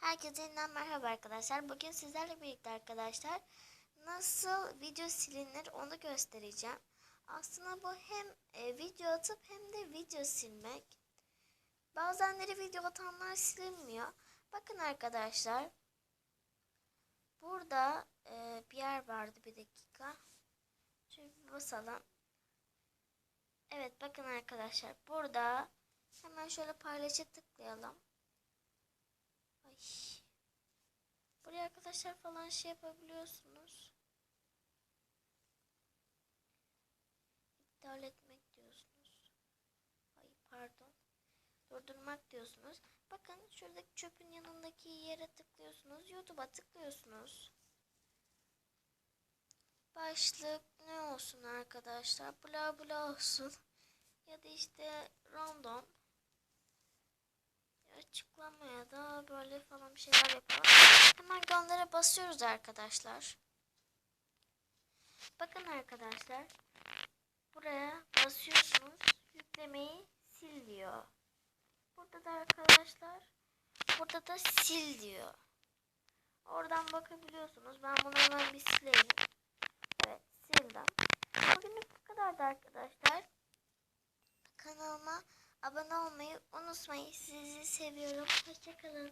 Herkese yeniden merhaba arkadaşlar. Bugün sizlerle birlikte arkadaşlar nasıl video silinir onu göstereceğim. Aslında bu hem e, video atıp hem de video silmek. Bazenleri video atanlar silinmiyor. Bakın arkadaşlar. Burada e, bir yer vardı bir dakika. Şöyle bir basalım. Evet bakın arkadaşlar. Burada hemen şöyle paylaşa tıklayalım. Ay. Buraya arkadaşlar falan şey yapabiliyorsunuz. İptal etmek diyorsunuz. Ay pardon. Durdurmak diyorsunuz. Bakın şuradaki çöpün yanındaki yere tıklıyorsunuz. YouTube'a tıklıyorsunuz. Başlık ne olsun arkadaşlar? Bla bla olsun. Ya da işte random böyle falan bir şeyler yapalım. Hemen göndere basıyoruz arkadaşlar. Bakın arkadaşlar. Buraya basıyorsunuz. Yüklemeyi sil diyor. Burada da arkadaşlar. Burada da sil diyor. Oradan bakabiliyorsunuz. Ben bunu hemen bir sileyim. Evet sildim. Bugünlük bu kadardı arkadaşlar. Kanalıma abone olmayı unutmayın. Sizi seviyorum. Hoşçakalın.